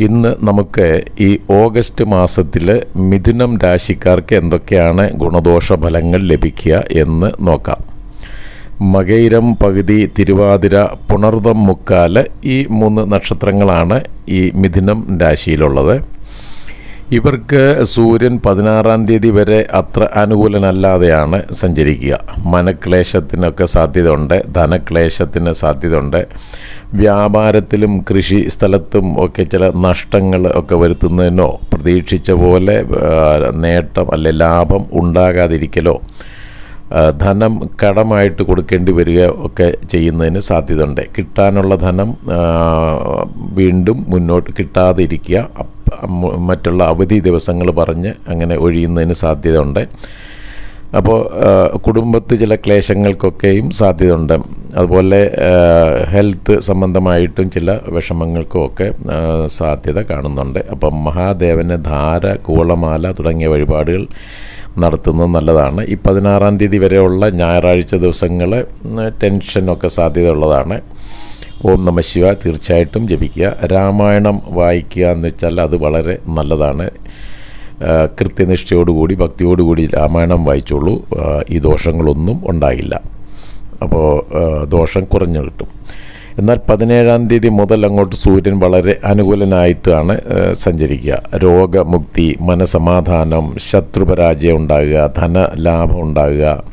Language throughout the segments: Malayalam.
ഇന്ന് നമുക്ക് ഈ ഓഗസ്റ്റ് മാസത്തിൽ മിഥുനം രാശിക്കാർക്ക് എന്തൊക്കെയാണ് ഗുണദോഷ ഫലങ്ങൾ ലഭിക്കുക എന്ന് നോക്കാം. മകൈരം പകുതി തിരുവാതിര പുണർതം മുക്കാൽ ഈ മൂന്ന് നക്ഷത്രങ്ങളാണ് ഈ മിഥുനം രാശിയിലുള്ളത്. ഇവർക്ക് സൂര്യൻ പതിനാറാം തീയതി വരെ അത്ര അനുകൂലനല്ലാതെയാണ് സഞ്ചരിക്കുക. മനക്ലേശത്തിനൊക്കെ സാധ്യതയുണ്ട് ധനക്ലേശത്തിന് സാധ്യതയുണ്ട്. വ്യാപാരത്തിലും കൃഷി സ്ഥലത്തും ഒക്കെ ചില നഷ്ടങ്ങൾ ഒക്കെ വരുത്തുന്നതിനോ പ്രതീക്ഷിച്ച പോലെ നേട്ടം അല്ലെ ലാഭം ഉണ്ടാകാതിരിക്കലോ ധനം കടമായിട്ട് കൊടുക്കേണ്ടി വരിക ഒക്കെ ചെയ്യുന്നതിന് സാധ്യതയുണ്ട്. കിട്ടാനുള്ള ധനം വീണ്ടും മുന്നോട്ട് കിട്ടാതിരിക്കുക. മറ്റുള്ള അവധി ദിവസങ്ങൾ പറഞ്ഞ് അങ്ങനെ ഒഴിയുന്നതിന് സാധ്യതയുണ്ട്. അപ്പോൾ കുടുംബത്ത് ചില ക്ലേശങ്ങൾക്കൊക്കെയും സാധ്യതയുണ്ട്. അതുപോലെ ഹെൽത്ത് സംബന്ധമായിട്ടും ചില വിഷമങ്ങൾക്കും ഒക്കെ സാധ്യത കാണുന്നുണ്ട്. അപ്പം മഹാദേവന് ധാര കൂളമാല തുടങ്ങിയ വഴിപാടുകൾ നടത്തുന്നത് നല്ലതാണ്. ഈ പതിനാറാം തീയതി വരെയുള്ള ഞായറാഴ്ച ദിവസങ്ങൾ ടെൻഷനൊക്കെ സാധ്യതയുള്ളതാണ്. ഓം നമ ശിവ തീർച്ചയായിട്ടും ജപിക്കുക. രാമായണം വായിക്കുക എന്ന് വെച്ചാൽ അത് വളരെ നല്ലതാണ്. കൃത്യനിഷ്ഠയോടുകൂടി ഭക്തിയോടുകൂടി രാമായണം വായിച്ചോളൂ. ഈ ദോഷങ്ങളൊന്നും ഉണ്ടാകില്ല. അപ്പോൾ ദോഷം കുറഞ്ഞു കിട്ടും. എന്നാൽ പതിനേഴാം തീയതി മുതൽ അങ്ങോട്ട് സൂര്യൻ വളരെ അനുകൂലനായിട്ടാണ് സഞ്ചരിക്കുക. രോഗമുക്തി മനസമാധാനം ശത്രുപരാജയം ഉണ്ടാകുക ധനലാഭം ഉണ്ടാകുക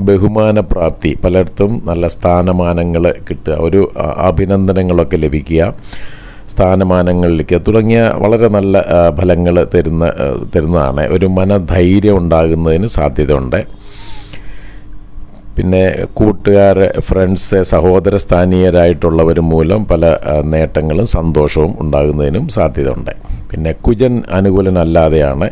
ബഹുമാനപ്രാപ്തി പലർത്തും നല്ല സ്ഥാനമാനങ്ങൾ കിട്ടുക ഒരു അഭിനന്ദനങ്ങളൊക്കെ ലഭിക്കുക സ്ഥാനമാനങ്ങളിലേക്ക് തുടങ്ങിയ വളരെ നല്ല ഫലങ്ങൾ തരുന്ന തരുന്നതാണ്. ഒരു മനധൈര്യം ഉണ്ടാകുന്നതിന് സാധ്യതയുണ്ട്. പിന്നെ കൂട്ടുകാർ ഫ്രണ്ട്സ് സഹോദര സ്ഥാനീയരായിട്ടുള്ളവർ മൂലം പല നേട്ടങ്ങളും സന്തോഷവും ഉണ്ടാകുന്നതിനും സാധ്യത ഉണ്ട് പിന്നെ കുജൻ അനുകൂലനല്ലാതെയാണ്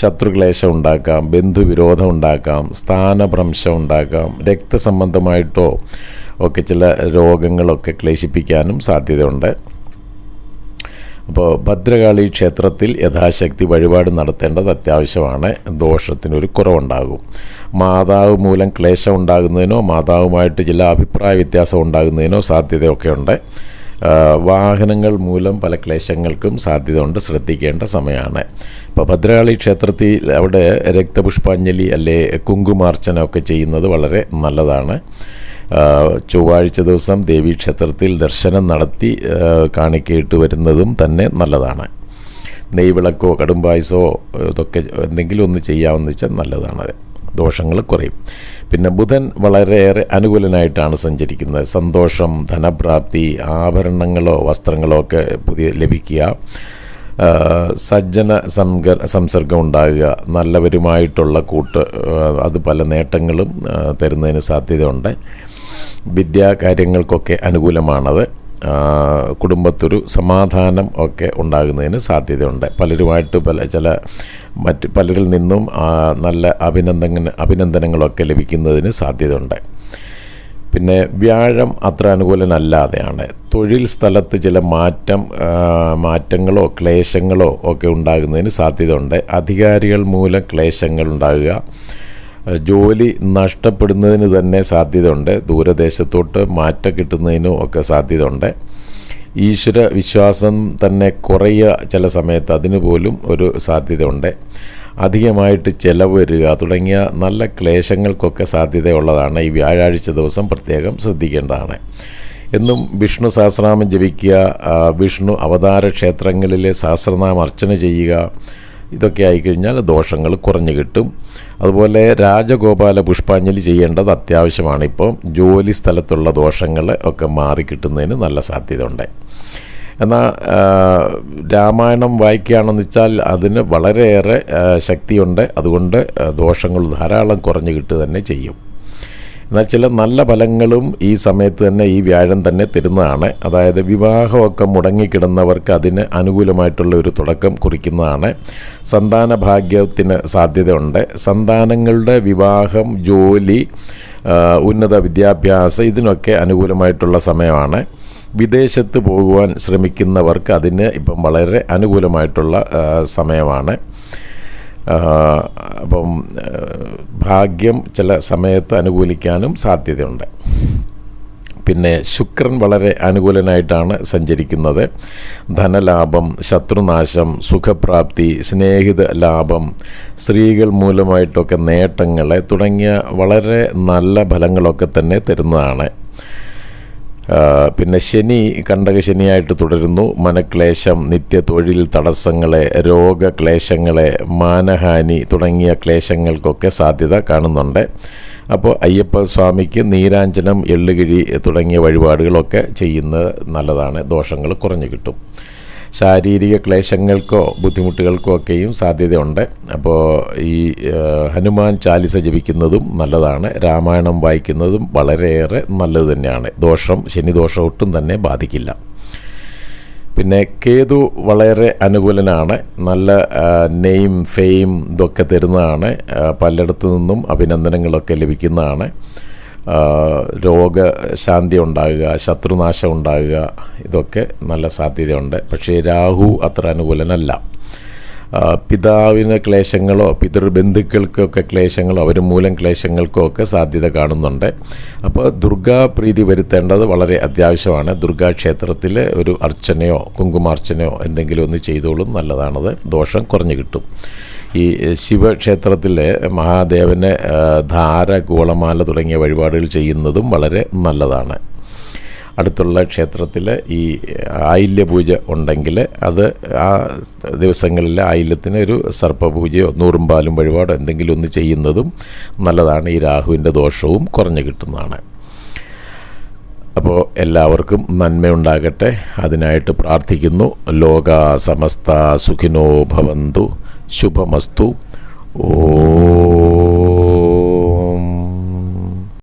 ശത്രുക്ലേശം ഉണ്ടാക്കാം ബന്ധുവിരോധം ഉണ്ടാക്കാം സ്ഥാനഭ്രംശം ഉണ്ടാക്കാം രക്തസംബന്ധമായിട്ടോ ഒക്കെ ചില രോഗങ്ങളൊക്കെ ക്ലേശിപ്പിക്കാനും സാധ്യതയുണ്ട്. അപ്പോൾ ഭദ്രകാളി ക്ഷേത്രത്തിൽ യഥാശക്തി വഴിപാട് നടത്തേണ്ടത് അത്യാവശ്യമാണ്. ദോഷത്തിനൊരു കുറവുണ്ടാകും. മാതാവ് മൂലം ക്ലേശം ഉണ്ടാകുന്നതിനോ മാതാവുമായിട്ട് ചില അഭിപ്രായ വ്യത്യാസം ഉണ്ടാകുന്നതിനോ സാധ്യതയൊക്കെ ഉണ്ട് വാഹനങ്ങൾ മൂലം പല ക്ലേശങ്ങൾക്കും സാധ്യത ഉണ്ട് ശ്രദ്ധിക്കേണ്ട സമയമാണ്. ഇപ്പോൾ ഭദ്രകാളി ക്ഷേത്രത്തിൽ അവിടെ രക്തപുഷ്പാഞ്ജലി അല്ലെ കുങ്കുമാർച്ചന ഒക്കെ ചെയ്യുന്നത് വളരെ നല്ലതാണ്. ചൊവ്വാഴ്ച ദിവസം ദേവീക്ഷേത്രത്തിൽ ദർശനം നടത്തി കാണിക്കയിട്ട് വരുന്നതും തന്നെ നല്ലതാണ്. നെയ്വിളക്കോ കടുംപായസോ ഇതൊക്കെ എന്തെങ്കിലും ഒന്ന് ചെയ്യാമെന്ന് വെച്ചാൽ നല്ലതാണ്. ദോഷങ്ങൾ കുറയും. പിന്നെ ബുധൻ വളരെയേറെ അനുകൂലനായിട്ടാണ് സഞ്ചരിക്കുന്നത്. സന്തോഷം ധനപ്രാപ്തി ആഭരണങ്ങളോ വസ്ത്രങ്ങളോ ഒക്കെ പുതിയ ലഭിക്കുക. സജ്ജന സംഗ സംസർഗം ഉണ്ടാകുക. നല്ലവരുമായിട്ടുള്ള കൂട്ട് അത് പല നേട്ടങ്ങളും തരുന്നതിന് സാധ്യതയുണ്ട്. വിദ്യാകാര്യങ്ങൾക്കൊക്കെ അനുകൂലമാണത്. കുടുംബത്തൊരു സമാധാനം ഒക്കെ ഉണ്ടാകുന്നതിന് സാധ്യതയുണ്ട്. പലരുമായിട്ട് പല ചില മറ്റ് പലരിൽ നിന്നും നല്ല അഭിനന്ദന അഭിനന്ദനങ്ങളൊക്കെ ലഭിക്കുന്നതിന് സാധ്യതയുണ്ട്. പിന്നെ വ്യാഴം അത്ര അനുകൂലനല്ലാതെയാണ്. തൊഴിൽ സ്ഥലത്ത് ചില മാറ്റം മാറ്റങ്ങളോ ക്ലേശങ്ങളോ ഒക്കെ ഉണ്ടാകുന്നതിന് സാധ്യതയുണ്ട്. അധികാരികൾ മൂലം ക്ലേശങ്ങൾ ഉണ്ടാകുക. ജോലി നഷ്ടപ്പെടുന്നതിന് തന്നെ സാധ്യതയുണ്ട്. ദൂരദേശത്തോട്ട് മാറ്റം കിട്ടുന്നതിനും ഒക്കെ സാധ്യതയുണ്ട്. ഈശ്വര വിശ്വാസം തന്നെ കുറയുക ചില സമയത്ത് അതിന് പോലും ഒരു സാധ്യതയുണ്ട്. അധികമായിട്ട് ചിലവ് വരിക തുടങ്ങിയ നല്ല ക്ലേശങ്ങൾക്കൊക്കെ സാധ്യതയുള്ളതാണ് ഈ വ്യാഴാഴ്ച ദിവസം പ്രത്യേകം ശ്രദ്ധിക്കേണ്ടതാണ്. എന്നും വിഷ്ണു സഹസ്രനാമം ജപിക്കുക വിഷ്ണു അവതാര ക്ഷേത്രങ്ങളിലെ സഹസ്രനാമം അർച്ചന ചെയ്യുക ഇതൊക്കെ ആയിക്കഴിഞ്ഞാൽ ദോഷങ്ങൾ കുറഞ്ഞു കിട്ടും. അതുപോലെ രാജഗോപാല പുഷ്പാഞ്ജലി ചെയ്യേണ്ടത് അത്യാവശ്യമാണ്. ഇപ്പോൾ ജോലി സ്ഥലത്തുള്ള ദോഷങ്ങൾ ഒക്കെ മാറിക്കിട്ടുന്നതിന് നല്ല സാധ്യതയുണ്ട്. എന്നാൽ ആ, രാമായണം വായിക്കുകയാണെന്ന് വെച്ചാൽ അതിന് വളരെയേറെ ശക്തിയുണ്ട്. അതുകൊണ്ട് ദോഷങ്ങൾ ധാരാളം കുറഞ്ഞു കിട്ടുക തന്നെ ചെയ്യും. എന്നാൽ ചില നല്ല ഫലങ്ങളും ഈ സമയത്ത് തന്നെ ഈ വ്യാഴം തന്നെ തരുന്നതാണ്. അതായത് വിവാഹമൊക്കെ മുടങ്ങിക്കിടന്നവർക്ക് അതിന് അനുകൂലമായിട്ടുള്ള ഒരു തുടക്കം കുറിക്കുന്നതാണ്. സന്താന ഭാഗ്യത്തിന് സാധ്യതയുണ്ട്. സന്താനങ്ങളുടെ വിവാഹം ജോലി ഉന്നത വിദ്യാഭ്യാസം ഇതിനൊക്കെ അനുകൂലമായിട്ടുള്ള സമയമാണ്. വിദേശത്ത് പോകുവാൻ ശ്രമിക്കുന്നവർക്ക് അതിന് ഇപ്പം വളരെ അനുകൂലമായിട്ടുള്ള സമയമാണ്. അപ്പം ഭാഗ്യം ചില സമയത്ത് അനുകൂലിക്കാനും സാധ്യതയുണ്ട്. പിന്നെ ശുക്രൻ വളരെ അനുകൂലനായിട്ടാണ് സഞ്ചരിക്കുന്നത്. ധനലാഭം ശത്രുനാശം സുഖപ്രാപ്തി സ്നേഹിത ലാഭം സ്ത്രീകൾ മൂലമായിട്ടൊക്കെ നേട്ടങ്ങൾ തുടങ്ങിയ വളരെ നല്ല ഫലങ്ങളൊക്കെ തന്നെ തരുന്നതാണ്. പിന്നെ ശനി കണ്ടക ശനിയായിട്ട് തുടരുന്നു. മനക്ലേശം നിത്യ തൊഴിൽ തടസ്സങ്ങളെ രോഗക്ലേശങ്ങളെ മാനഹാനി തുടങ്ങിയ ക്ലേശങ്ങൾക്കൊക്കെ സാധ്യത കാണുന്നുണ്ട്. അപ്പോൾ അയ്യപ്പ സ്വാമിക്ക് നീരാഞ്ജനം എള്ളുകിഴി തുടങ്ങിയ വഴിപാടുകളൊക്കെ ചെയ്യുന്നത് നല്ലതാണ്. ദോഷങ്ങൾ കുറഞ്ഞു കിട്ടും. ശാരീരിക ക്ലേശങ്ങൾക്കോ ബുദ്ധിമുട്ടുകൾക്കോ ഒക്കെയും സാധ്യതയുണ്ട്. അപ്പോൾ ഈ ഹനുമാൻ ചാലിസ ജപിക്കുന്നതും നല്ലതാണ്. രാമായണം വായിക്കുന്നതും വളരെയേറെ നല്ലത് തന്നെയാണ്. ദോഷം ശനിദോഷം ഒട്ടും തന്നെ ബാധിക്കില്ല. പിന്നെ കേതു വളരെ അനുകൂലനാണ്. നല്ല നെയിം ഫെയിം ഇതൊക്കെ തരുന്നതാണ്. പലയിടത്തു നിന്നും അഭിനന്ദനങ്ങളൊക്കെ ലഭിക്കുന്നതാണ്. രോഗശാന്തി ഉണ്ടാകുക ശത്രുനാശം ഉണ്ടാകുക ഇതൊക്കെ നല്ല സാധ്യതയുണ്ട്. പക്ഷേ രാഹു അത്ര അനുകൂലനല്ല. പിതാവിന് ക്ലേശങ്ങളോ പിതൃബന്ധുക്കൾക്കൊക്കെ ക്ലേശങ്ങളോ അവർ മൂലം ക്ലേശങ്ങൾക്കോ ഒക്കെ സാധ്യത കാണുന്നുണ്ട്. അപ്പോൾ ദുർഗാ പ്രീതി വരുത്തേണ്ടത് വളരെ അത്യാവശ്യമാണ്. ദുർഗാ ക്ഷേത്രത്തിൽ ഒരു അർച്ചനയോ കുങ്കുമാർച്ചനയോ എന്തെങ്കിലും ഒന്ന് ചെയ്തോളും. നല്ലതാണത്. ദോഷം കുറഞ്ഞു കിട്ടും. ഈ ശിവക്ഷേത്രത്തിൽ മഹാദേവനെ ധാര കൂളമാല തുടങ്ങിയ വഴിപാടുകൾ ചെയ്യുന്നതും വളരെ നല്ലതാണ്. അടുത്തുള്ള ക്ഷേത്രത്തിൽ ഈ ആയില്യപൂജ ഉണ്ടെങ്കിൽ അത് ആ ദിവസങ്ങളിൽ ആയില്യത്തിന് ഒരു സർപ്പപൂജയോ നൂറും പാലും വഴിപാടോ എന്തെങ്കിലും ഒന്ന് ചെയ്യുന്നതും നല്ലതാണ്. ഈ രാഹുവിന്റെ ദോഷവും കുറഞ്ഞു കിട്ടുന്നതാണ്. അപ്പോൾ എല്ലാവർക്കും നന്മയുണ്ടാകട്ടെ. അതിനായിട്ട് പ്രാർത്ഥിക്കുന്നു. ലോക സമസ്ത സുഖിനോ ഭവന്തു. ശുഭമസ്തു ഓ